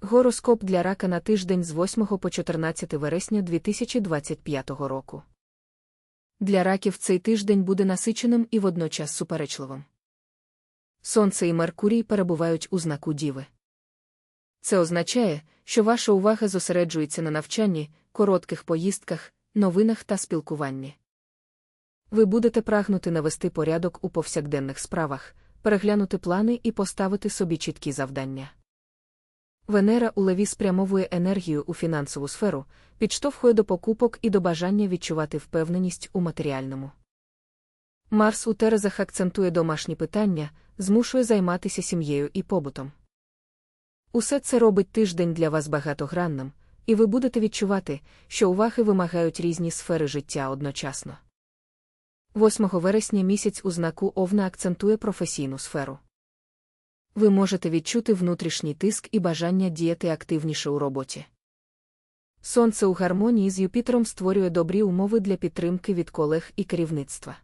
Гороскоп для рака на тиждень з 8 по 14 вересня 2025 року. Для раків цей тиждень буде насиченим і водночас суперечливим. Сонце і Меркурій перебувають у знаку Діви. Це означає, що ваша увага зосереджується на навчанні, коротких поїздках, новинах та спілкуванні. Ви будете прагнути навести порядок у повсякденних справах, переглянути плани і поставити собі чіткі завдання. Венера у леві спрямовує енергію у фінансову сферу, підштовхує до покупок і до бажання відчувати впевненість у матеріальному. Марс у Терезах акцентує домашні питання, змушує займатися сім'єю і побутом. Усе це робить тиждень для вас багатогранним, і ви будете відчувати, що уваги вимагають різні сфери життя одночасно. 8 вересня місяць у знаку Овна акцентує професійну сферу. Ви можете відчути внутрішній тиск і бажання діяти активніше у роботі. Сонце у гармонії з Юпітером створює добрі умови для підтримки від колег і керівництва.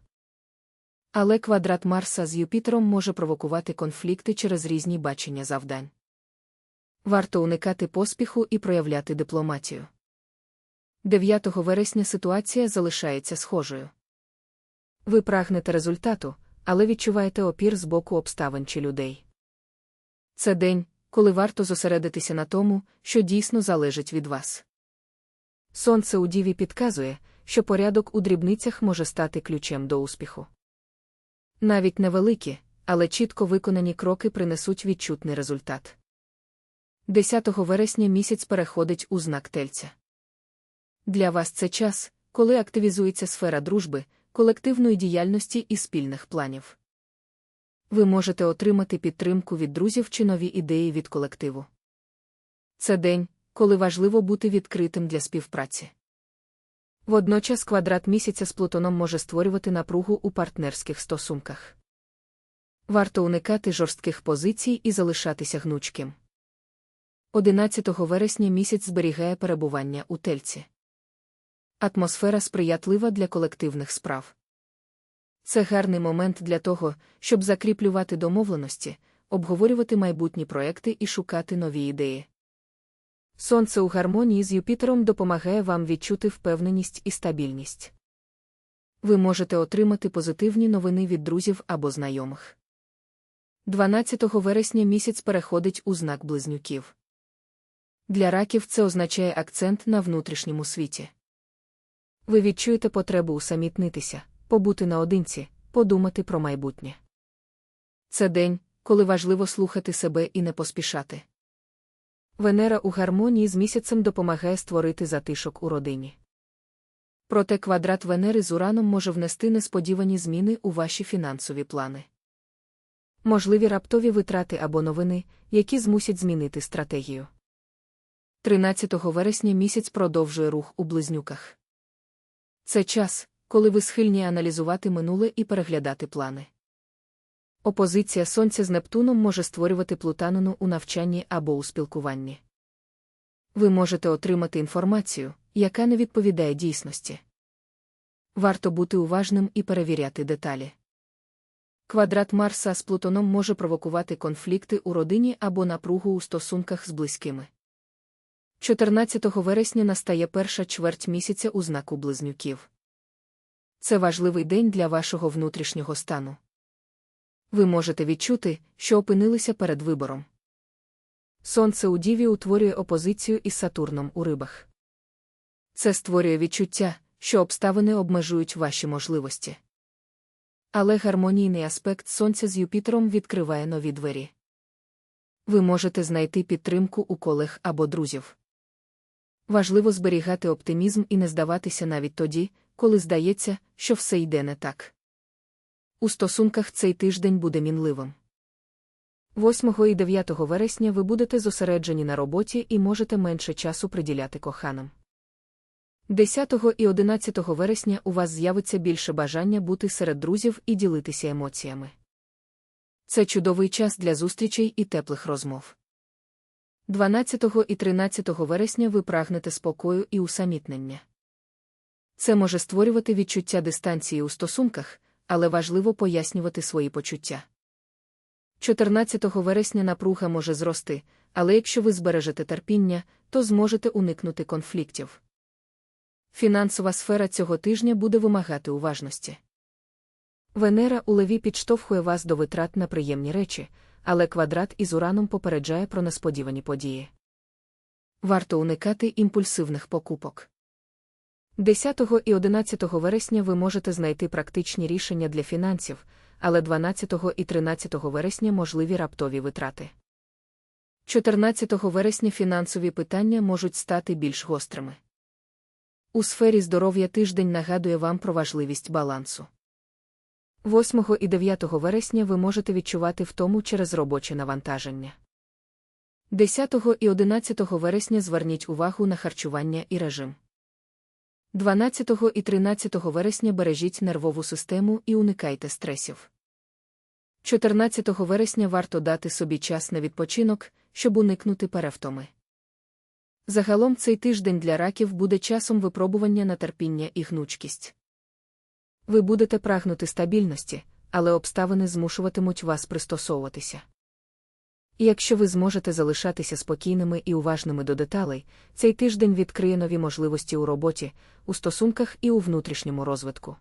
Але квадрат Марса з Юпітером може провокувати конфлікти через різні бачення завдань. Варто уникати поспіху і проявляти дипломатію. 9 вересня ситуація залишається схожою. Ви прагнете результату, але відчуваєте опір з боку обставин чи людей. Це день, коли варто зосередитися на тому, що дійсно залежить від вас. Сонце у діві підказує, що порядок у дрібницях може стати ключем до успіху. Навіть невеликі, але чітко виконані кроки принесуть відчутний результат. 10 вересня місяць переходить у знак тельця. Для вас це час, коли активізується сфера дружби, колективної діяльності і спільних планів. Ви можете отримати підтримку від друзів чи нові ідеї від колективу. Це день, коли важливо бути відкритим для співпраці. Водночас квадрат місяця з Плутоном може створювати напругу у партнерських стосунках. Варто уникати жорстких позицій і залишатися гнучким. 11 вересня місяць зберігає перебування у тельці. Атмосфера сприятлива для колективних справ. Це гарний момент для того, щоб закріплювати домовленості, обговорювати майбутні проекти і шукати нові ідеї. Сонце у гармонії з Юпітером допомагає вам відчути впевненість і стабільність. Ви можете отримати позитивні новини від друзів або знайомих. 12 вересня місяць переходить у знак близнюків. Для раків це означає акцент на внутрішньому світі. Ви відчуєте потребу усамітнитися, побути наодинці, подумати про майбутнє. Це день, коли важливо слухати себе і не поспішати. Венера у гармонії з місяцем допомагає створити затишок у родині. Проте квадрат Венери з Ураном може внести несподівані зміни у ваші фінансові плани. Можливі раптові витрати або новини, які змусять змінити стратегію. 13 вересня місяць продовжує рух у близнюках. Це час, коли ви схильні аналізувати минуле і переглядати плани. Опозиція Сонця з Нептуном може створювати плутанину у навчанні або у спілкуванні. Ви можете отримати інформацію, яка не відповідає дійсності. Варто бути уважним і перевіряти деталі. Квадрат Марса з Плутоном може провокувати конфлікти у родині або напругу у стосунках з близькими. 14 вересня настає перша чверть місяця у знаку близнюків. Це важливий день для вашого внутрішнього стану. Ви можете відчути, що опинилися перед вибором. Сонце у Діві утворює опозицію із Сатурном у рибах. Це створює відчуття, що обставини обмежують ваші можливості. Але гармонійний аспект Сонця з Юпітером відкриває нові двері. Ви можете знайти підтримку у колег або друзів. Важливо зберігати оптимізм і не здаватися навіть тоді, коли здається, що все йде не так. У стосунках цей тиждень буде мінливим. 8 і 9 вересня ви будете зосереджені на роботі і можете менше часу приділяти коханам. 10 і 11 вересня у вас з'явиться більше бажання бути серед друзів і ділитися емоціями. Це чудовий час для зустрічей і теплих розмов. 12 і 13 вересня ви прагнете спокою і усамітнення. Це може створювати відчуття дистанції у стосунках, але важливо пояснювати свої почуття. 14 вересня напруга може зрости, але якщо ви збережете терпіння, то зможете уникнути конфліктів. Фінансова сфера цього тижня буде вимагати уважності. Венера у леві підштовхує вас до витрат на приємні речі, але квадрат із ураном попереджає про несподівані події. Варто уникати імпульсивних покупок. 10 і 11 вересня ви можете знайти практичні рішення для фінансів, але 12 і 13 вересня можливі раптові витрати. 14 вересня фінансові питання можуть стати більш гострими. У сфері здоров'я тиждень нагадує вам про важливість балансу. 8 і 9 вересня ви можете відчувати втому через робоче навантаження. 10 і 11 вересня зверніть увагу на харчування і режим. 12 і 13 вересня бережіть нервову систему і уникайте стресів. 14 вересня варто дати собі час на відпочинок, щоб уникнути перевтоми. Загалом цей тиждень для раків буде часом випробування на терпіння і гнучкість. Ви будете прагнути стабільності, але обставини змушуватимуть вас пристосовуватися. І якщо ви зможете залишатися спокійними і уважними до деталей, цей тиждень відкриє нові можливості у роботі, у стосунках і у внутрішньому розвитку.